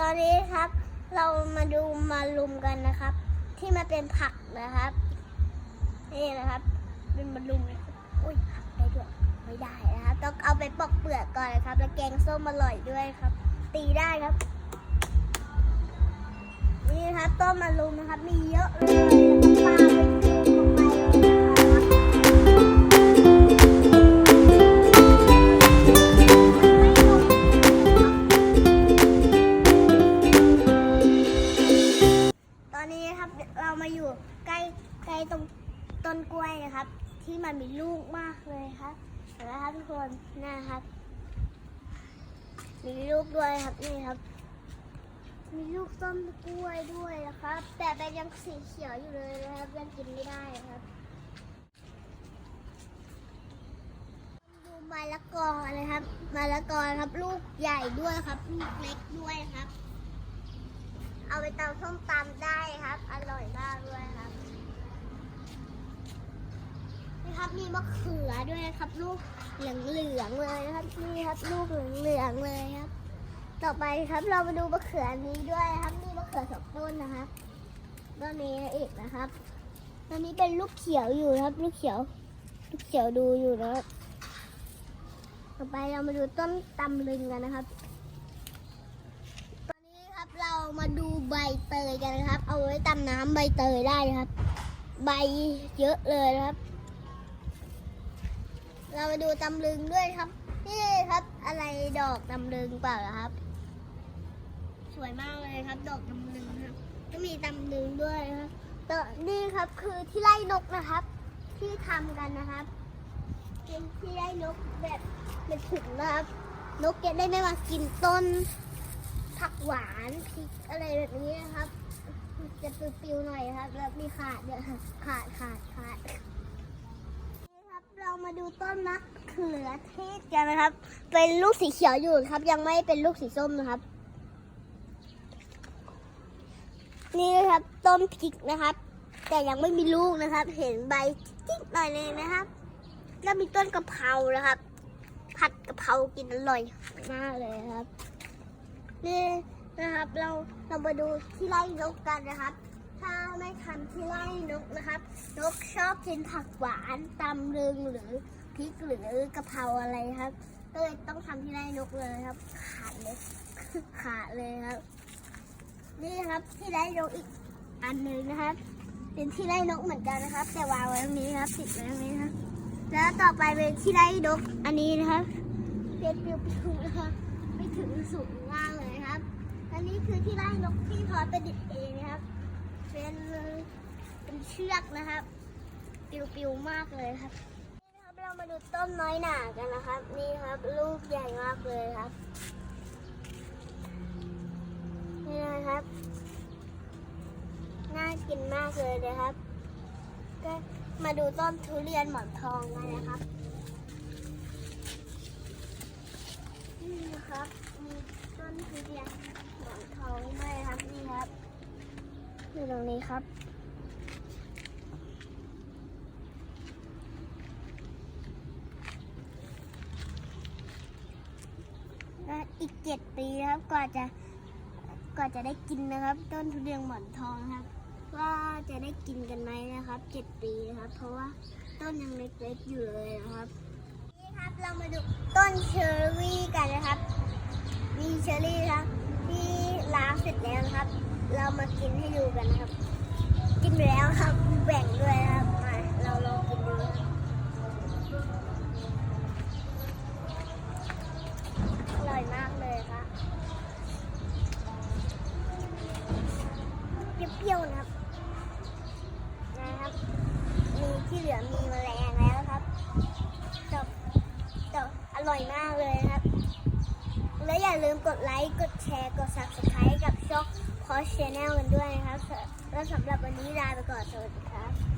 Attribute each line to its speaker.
Speaker 1: ตอนนี้ครับ เรามาดูมาลุมกันนะครับ ที่มันเป็นผักนะครับ นี่นะครับ เป็นมาลุมอุ้ยผักได้ด้วยไม่ได้นะครับ ต้องเอาไปปอกเปลือกก่อนนะครับ แล้วแกงส้มอร่อยด้วยครับ ตีได้ครับ นี่นะครับต้นมาลุมนะครับ มีเยอะเลยปลาไป ต้นกล้วยนะครับ ที่มันมีลูกมากเลยครับเห็นไหมครับทุกคนนะครับ มีลูกด้วยครับนี่ครับ มีลูกต้นกล้วยด้วยนะครับ แต่เป็นยังสีเขียวอยู่เลยนะครับยังกินไม่ได้ครับดูมะละกอเลยครับมะละกอครับ ลูกใหญ่ด้วยครับลูกเล็กด้วยครับ เอาไปตำส้มตำได้ครับ อร่อยมากด้วยครับ นี่ครับมีมะเขือด้วยครับ ลูกเหลืองๆเลยครับนี่ครับลูกเหลืองๆเลยครับ ต่อไปครับเรามาดูมะเขืออันนี้ด้วยครับนี่มะเขือสองต้นนะครับต้นนี้อีกนะครับตอนนี้เป็นลูกเขียวอยู่ครับ ลูกเขียว ลูกเขียวดูอยู่นะครับต่อไปเรามาดูต้นตำลึงกันนะครับ ตอนนี้ครับเรามาดูใบเตยกันนะครับ เอาไว้ตำน้ำใบเตยได้นะครับ ใบเยอะเลยนะครับ เรามาดูตำลึงด้วยครับ นี่ครับอะไรดอกตำลึงเปล่าครับ สวยมากเลยครับ ดอกตำลึงครับ ก็มีตำลึงด้วยครับแต่นี่ครับคือที่ไล่นกนะครับ ที่ทำกันนะครับเป็นที่ไล่นกแบบเป็นถุงนะครับ นกจะได้ไม่มากินต้นผักหวานพริกอะไรแบบนี้นะครับ จะปิวๆหน่อยครับ แล้วมีขาดเนี่ยค่ะขาดขาดขาด มาดูต้นมะเขือเทศกันนะครับ เป็นลูกสีเขียวอยู่ครับ ยังไม่เป็นลูกสีส้มนะครับ นี่นะครับต้นพริกนะครับ แต่ยังไม่มีลูกนะครับ เห็นใบจิ๊กหน่อยเลยนะครับ แล้วมีต้นกะเพรานะครับ ผัดกะเพรากินอร่อยมากเลยครับ นี่นะครับ เราเรามาดูที่ไล่นกกันนะครับ ไม่ทำที่ไล่นกนะครับ นกชอบกินผักหวานตำลึงหรือพริกหรือกะเพราอะไรครับก็เลยต้องทำที่ไล่นกเลยครับ ขาดเลยขาดเลยครับ นี่ครับที่ไล่นกอีกอันหนึ่งนะครับ เป็นที่ไล่นกเหมือนกันนะครับ แต่วางไว้ตรงนี้ครับติดไว้ตรงนี้นะครับแล้วต่อไปเป็นที่ไล่นกอันนี้นะครับเป็นปิวๆนะครับไม่ถึงสูงมากเลยครับ อันนี้คือที่ไล่นกที่พอประดิษฐ์เองนะครับ เป็นเป็นเชือกนะครับ ปิวๆมากเลยครับนี่ครับเรามาดูต้นน้อยหนากันนะครับ นี่ครับลูกใหญ่มากเลยครับ นี่นะครับ น่ากินมากเลยนะครับ ก็มาดูต้นทุเรียนหมอนทองกันนะครับนี่นะครับมีต้นทุเรียนหมอนทองด้วยครับนี่ครับ อยู่ตรงนี้ครับ อีกเจ็ดปีนะครับกว่าจะกว่าจะได้กินนะครับ ต้นทุเรียนหมอนทองครับ ว่าจะได้กินกันไหมนะครับเจ็ดปีนะครับ เพราะว่าต้นยังเล็กๆอยู่เลยนะครับนี่ครับเรามาดูต้นเชอร์รี่กันนะครับมีเชอร์รี่ครับที่ล้างเสร็จแล้วนะครับ เรามากินให้ดูกันนะครับ กินไปแล้วครับแบ่งด้วยครับมาเราลองกินดูอร่อยมากเลยครับเปรี้ยวๆนะครับนะครับ มีที่เหลือมีแมลงแล้วครับแต่แต่อร่อยมากเลย และอย่าลืมกดไลค์ กดแชร์ กด subscribe กับช่องพอชแนลกันด้วยนะครับ แล้วสำหรับวันนี้ลาไปก่อน สวัสดีครับบ๊ายบายครับ